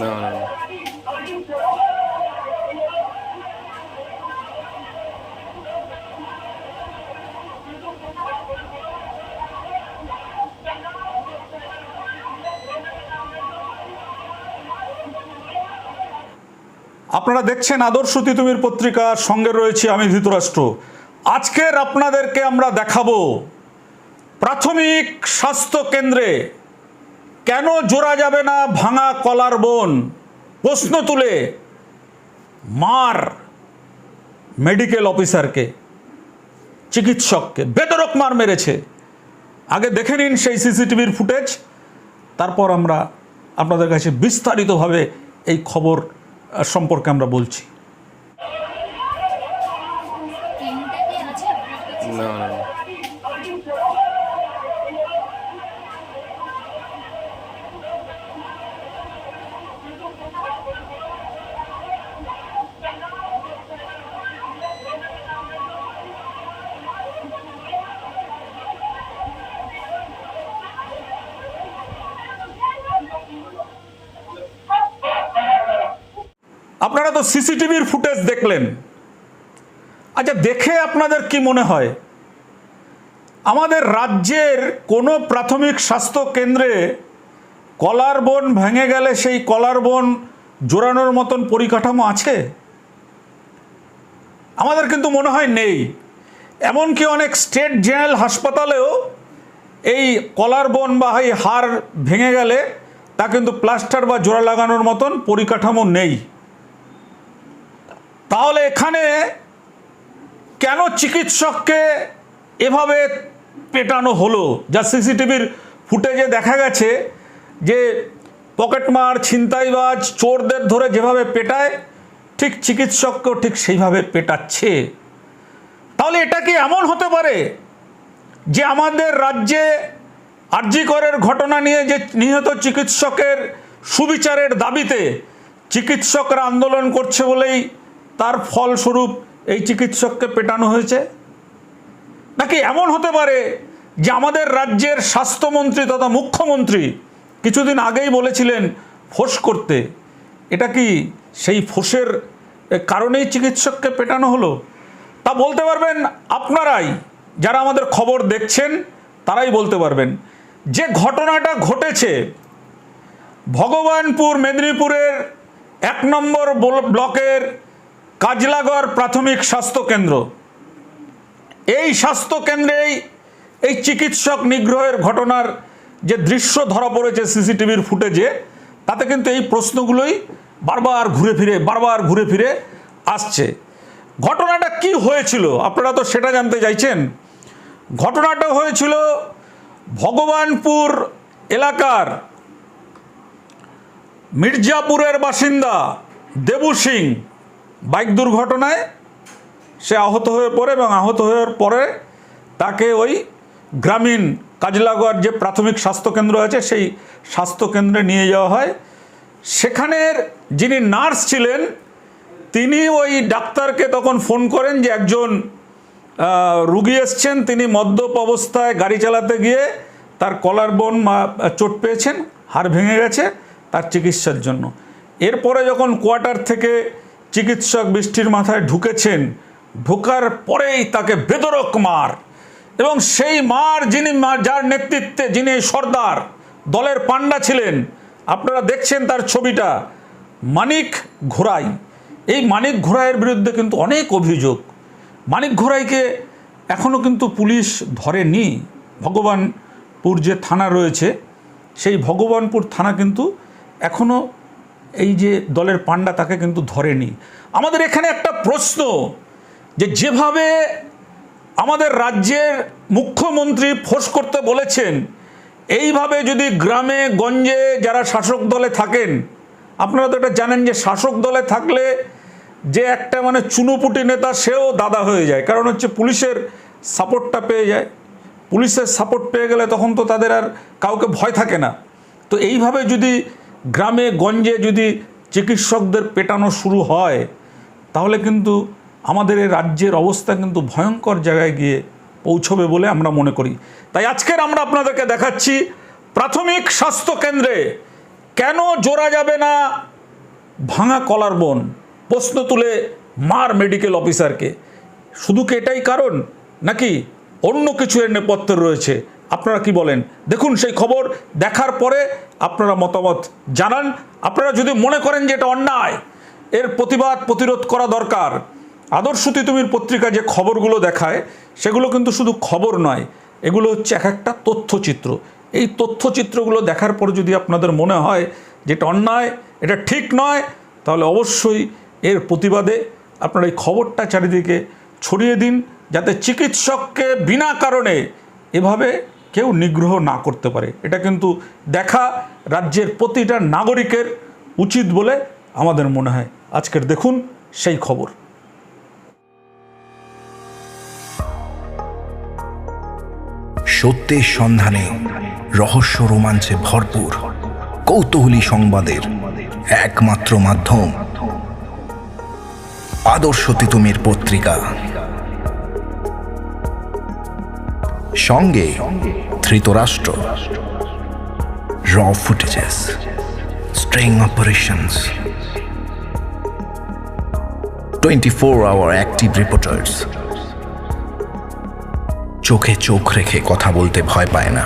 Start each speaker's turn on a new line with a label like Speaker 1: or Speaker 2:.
Speaker 1: No, no.
Speaker 2: আপনারা দেখছেন আদর্শ তিতুমির পত্রিকার সঙ্গে রয়েছি আমি ধৃতরাষ্ট্র আজকের আপনাদেরকে আমরা দেখাবো প্রাথমিক স্বাস্থ্য কেন্দ্রে কেন জোড়া যাবে না ভাঙা কলার বোন? প্রশ্ন তুলে মার মেডিকেল অফিসারকে চিকিৎসককে। বেদরক মার মেরেছে। আগে দেখে নিন সেই সিসিটিভির ফুটেজ। তারপর আমরা আপনাদের কাছে বিস্তারিতভাবে এই খবর সম্পর্কে আমরা বলছি।
Speaker 3: পেনটা
Speaker 2: সিসিটিভির ফুটেজ দেখলেন। আচ্ছা দেখে আপনাদের কি মনে হয়? আমাদের রাজ্যের কোনো প্রাথমিক স্বাস্থ্য কেন্দ্রে কলার বন ভেঙে গেলে সেই কলার বন জোড়ানোর মতন পরিকাঠামো আছে? আমাদের কিন্তু মনে হয় নেই। এমনকি অনেক স্টেট জেনারেল হাসপাতালেও এই কলার বন বা এই হাড় ভেঙে গেলে তা কিন্তু প্লাস্টার বা জোড়া লাগানোর মতন পরিকাঠামো নেই। তাহলে এখানে কেন চিকিৎসককে এভাবে পেটানো হলো? যা সিসিটিভির ফুটেজে দেখা গেছে যে পকেটমার ছিনতাইবাজ, চোরদের ধরে যেভাবে পেটায়, ঠিক চিকিৎসককেও ঠিক সেইভাবে পেটাচ্ছে। তাহলে এটা কি এমন হতে পারে যে আমাদের রাজ্যে আরজিকরের ঘটনা নিয়ে যে নিহত চিকিৎসকের সুবিচারের দাবিতে চিকিৎসকরা আন্দোলন করছে বলেই তার ফলস্বরূপ এই চিকিৎসককে পেটানো হয়েছে। নাকি এমন হতে পারে যে আমাদের রাজ্যের স্বাস্থ্যমন্ত্রী তথা মুখ্যমন্ত্রী কিছুদিন আগেই বলেছিলেন ফোঁস করতে। এটা কি সেই ফোঁসের কারণেই চিকিৎসককে পেটানো হলো? তা বলতে পারবেন আপনারাই। যারা আমাদের খবর দেখছেন, তারাই বলতে পারবেন। যে ঘটনাটা ঘটেছে, ভগবানপুর মেদিনীপুরের এক নম্বর বল- ব্লকের কাজলাগড় প্রাথমিক স্বাস্থ্য কেন্দ্র এই স্বাস্থ্য কেন্দ্রেই এই চিকিৎসক নিগ্রহের ঘটনার যে দৃশ্য ধরা পড়েছে সিসিটিভির ফুটেজে, তাতে কিন্তু এই প্রশ্নগুলোই বারবার ঘুরে ফিরে, বারবার ঘুরে ফিরে আসছে। ঘটনাটা কি হয়েছিল? আপনারা তো সেটা জানতে চাইছেন। ঘটনাটা হয়েছিল ভগবানপুর এলাকার মির্জাপুরের বাসিন্দা দেবু সিং। বাইক দুর্ঘটনায় সে আহত হয়ে পড়ে এবং আহত হওয়ার পরে তাকে ওই গ্রামীণ কাজলাগড় যে প্রাথমিক স্বাস্থ্যকেন্দ্র আছে, সেই স্বাস্থ্যকেন্দ্রে নিয়ে যাওয়া হয়। সেখানের যিনি নার্স ছিলেন, তিনি ওই ডাক্তারকে তখন ফোন করেন যে একজন রুগী এসছেন, তিনি মদ্যপ অবস্থায় গাড়ি চালাতে গিয়ে তার কলার বোন চোট পেয়েছেন, হাড় ভেঙে গেছে তার চিকিৎসার জন্য। এরপরে যখন কোয়ার্টার থেকে চিকিৎসক বৃষ্টির মাথায় ঢুকেছেন, ঢোকার পরেই তাকে বেদরক মার। এবং সেই মার যিনি যার নেতৃত্বে যিনি সর্দার, দলের পান্ডা ছিলেন, আপনারা দেখছেন তার ছবিটা, মানিক ঘোড়াই। এই মানিক ঘোড়াইয়ের বিরুদ্ধে কিন্তু অনেক অভিযোগ। মানিক ঘোড়াইকে এখনও কিন্তু পুলিশ ধরেনি। ভগবানপুর যে থানা রয়েছে, সেই ভগবানপুর থানা কিন্তু এখনও এই যে দলের পান্ডা তাকে কিন্তু ধরেনি। আমাদের এখানে একটা প্রশ্ন যে যেভাবে আমাদের রাজ্যের মুখ্যমন্ত্রী ফোর্স করতে বলেছেন, এইভাবে যদি গ্রামে, গঞ্জে যারা শাসক দলে থাকেন, আপনারা তো এটা জানেন যে শাসক দলে থাকলে যে একটা মানে চুনোপুটি নেতা সেও দাদা হয়ে যায়। কারণ হচ্ছে পুলিশের সাপোর্টটা পেয়ে যায়। পুলিশের সাপোর্ট পেয়ে গেলে তখন তো তাদের আর কাউকে ভয় থাকে না। তো এইভাবে যদি গ্রামে, গঞ্জে যদি চিকিৎসকদের পেটানো শুরু হয়, তাহলে কিন্তু আমাদের এই রাজ্যের অবস্থা কিন্তু ভয়ঙ্কর জায়গায় গিয়ে পৌঁছবে বলে আমরা মনে করি। তাই আজকের আমরা আপনাদেরকে দেখাচ্ছি প্রাথমিক স্বাস্থ্য কেন্দ্রে কেন জোড়া যাবে না ভাঙা কলার বোন? প্রশ্ন তুলে মার মেডিকেল অফিসারকে। শুধু কি এটাই কারণ? নাকি অন্য কিছু এর নেপথ্যে রয়েছে? আপনারা কি বলেন? দেখুন, সেই খবর দেখার পরে আপনারা মতামত জানান। আপনারা যদি মনে করেন যে এটা অন্যায়, এর প্রতিবাদ, প্রতিরোধ করা দরকার, আদর্শ তিতুমির পত্রিকা যে খবরগুলো দেখায়, সেগুলো কিন্তু শুধু খবর নয়, এগুলো হচ্ছে এক একটা তথ্যচিত্র। এই তথ্যচিত্রগুলো দেখার পর যদি আপনাদের মনে হয় যে এটা অন্যায়, এটা ঠিক নয়, তাহলে অবশ্যই এর প্রতিবাদে আপনারা এই খবরটা চারিদিকে ছড়িয়ে দিন, যাতে চিকিৎসককে বিনা কারণে এভাবে কেউ নিগ্রহ না করতে পারে। এটা কিন্তু দেখা রাজ্যের প্রতিটা নাগরিকের উচিত বলে আমাদের মনে হয়। আজকের দেখুন সেই খবর।
Speaker 1: সত্যের সন্ধানে রহস্য রোমাঞ্চে ভরপুর কৌতূহলী সংবাদের একমাত্র মাধ্যম আদর্শ তিতুমির পত্রিকা। সঙ্গে ধৃতরাষ্ট্র র footages string operations twenty four hour active reporters চোখে চোখ রেখে কথা বলতে ভয় পায় না।